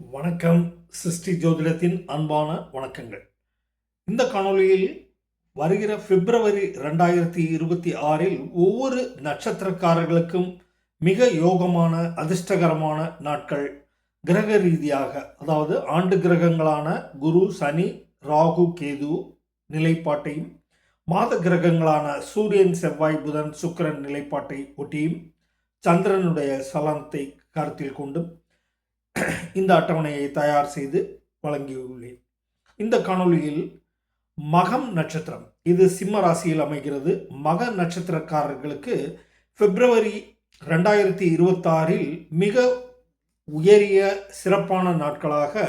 வணக்கம் சிருஷ்டி ஜோதிடத்தின் அன்பான வணக்கங்கள். இந்த காணொலியில் வருகிற பிப்ரவரி ரெண்டாயிரத்தி இருபத்தி ஆறில் ஒவ்வொரு நட்சத்திரக்காரர்களுக்கும் மிக யோகமான அதிர்ஷ்டகரமான நாட்கள் கிரக ரீதியாக அதாவது ஆண்டு கிரகங்களான குரு சனி ராகு கேது நிலைப்பாட்டையும் மாத கிரகங்களான சூரியன் செவ்வாய் புதன் சுக்கிரன் நிலைப்பாட்டை ஒட்டியும் சந்திரனுடைய சலனத்தை கருத்தில் கொண்டும் இந்த அட்டவணையை தயார் செய்து வழங்கியுள்ளேன். இந்த காணொளியில் மகம் நட்சத்திரம். இது சிம்ம ராசியில் அமைகிறது. மக நட்சத்திரக்காரர்களுக்கு பிப்ரவரி ரெண்டாயிரத்தி இருபத்தாறில் மிக உயரிய சிறப்பான நாட்களாக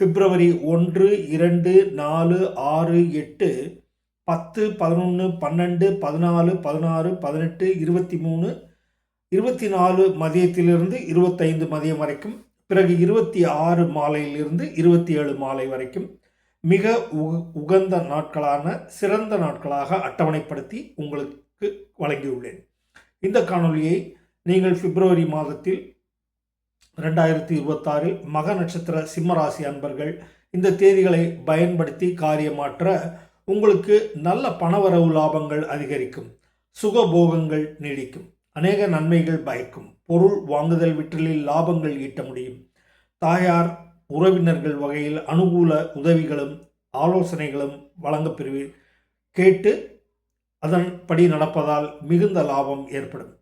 பிப்ரவரி ஒன்று இரண்டு நாலு ஆறு எட்டு பத்து பதினொன்று பன்னெண்டு பதினாலு பதினாறு பதினெட்டு இருபத்தி மூணு இருபத்தி நாலு மதியத்திலிருந்து இருபத்தைந்து மதியம் வரைக்கும் பிறகு இருபத்தி ஆறு மாலையிலிருந்து இருபத்தி ஏழு மாலை வரைக்கும் மிக உகந்த நாட்களான சிறந்த நாட்களாக அட்டவணைப்படுத்தி உங்களுக்கு வழங்கியுள்ளேன். இந்த காணொலியை நீங்கள் பிப்ரவரி மாதத்தில் ரெண்டாயிரத்தி இருபத்தாறில் மக நட்சத்திர சிம்மராசி அன்பர்கள் இந்த தேதிகளை பயன்படுத்தி காரியமாற்ற உங்களுக்கு நல்ல பணவரவு லாபங்கள் அதிகரிக்கும். சுகபோகங்கள் நீடிக்கும். அநேக நன்மைகள் பயக்கும். பொருள் வாங்குதல் விற்றலில் லாபங்கள் ஈட்ட முடியும். தாயார் உறவினர்கள் வகையில் அனுகூல உதவிகளும் ஆலோசனைகளும் வழங்கப்பெறுவீர் கேட்டு அதன்படி நடப்பதால் மிகுந்த லாபம் ஏற்படும்.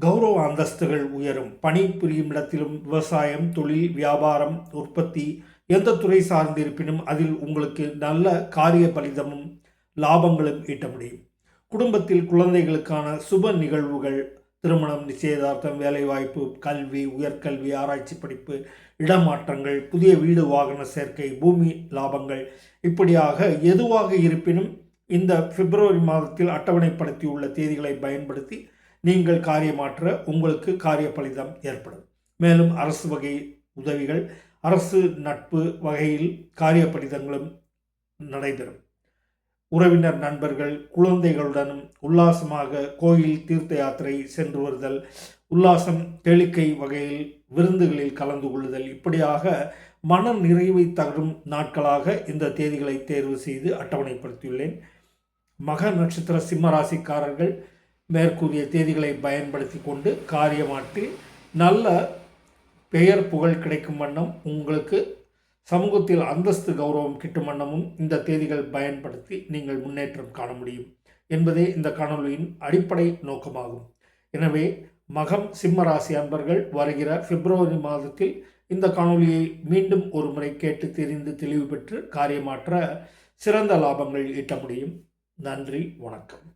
கௌரவ அந்தஸ்துகள் உயரும். பணி புரியும் இடத்திலும் விவசாயம் தொழில் வியாபாரம் உற்பத்தி எந்த துறை சார்ந்திருப்பினும் அதில் உங்களுக்கு நல்ல காரிய பலிதமும் லாபங்களும் ஈட்ட முடியும். குடும்பத்தில் குழந்தைகளுக்கான சுப நிகழ்வுகள் திருமணம் நிச்சயதார்த்தம் வேலைவாய்ப்பு கல்வி உயர்கல்வி ஆராய்ச்சி படிப்பு இடமாற்றங்கள் புதிய வீடு வாகன சேர்க்கை பூமி லாபங்கள். இப்படியாக எதுவாக இருப்பினும் இந்த பிப்ரவரி மாதத்தில் அட்டவணைப்படுத்தியுள்ள தேதிகளை பயன்படுத்தி நீங்கள் காரியமாற்ற உங்களுக்கு காரிய பலிதம் ஏற்படும். மேலும் அரசு வகை உதவிகள் அரசு நட்பு வகையில் காரிய பலிதங்களும் நடைபெறும். உறவினர் நண்பர்கள் குழந்தைகளுடனும் உல்லாசமாக கோயில் தீர்த்த யாத்திரை சென்று வருதல் உல்லாசம் தெளிக்கை வகையில் விருந்துகளில் கலந்து கொள்ளுதல். இப்படியாக மன நிறைவை தரும் நாட்களாக இந்த தேதிகளை தேர்வு செய்து அட்டவணைப்படுத்தியுள்ளேன். மக நட்சத்திர சிம்மராசிக்காரர்கள் மேற்கூறிய தேதிகளை பயன்படுத்தி கொண்டு காரியமாற்றி நல்ல பெயர் புகழ் கிடைக்கும் வண்ணம் உங்களுக்கு சமூகத்தில் அந்தஸ்து கௌரவம் கிட்டும் வண்ணமும் இந்த தேதிகள் பயன்படுத்தி நீங்கள் முன்னேற்றம் காண முடியும் என்பதே இந்த காணொலியின் அடிப்படை நோக்கமாகும். எனவே மகம் சிம்மராசி அன்பர்கள் வருகிற பிப்ரவரி மாதத்தில் இந்த காணொலியை மீண்டும் ஒரு முறை கேட்டு தெரிந்து தெளிவு பெற்று காரியமாற்ற சிறந்த லாபங்கள் ஈட்ட முடியும். நன்றி வணக்கம்.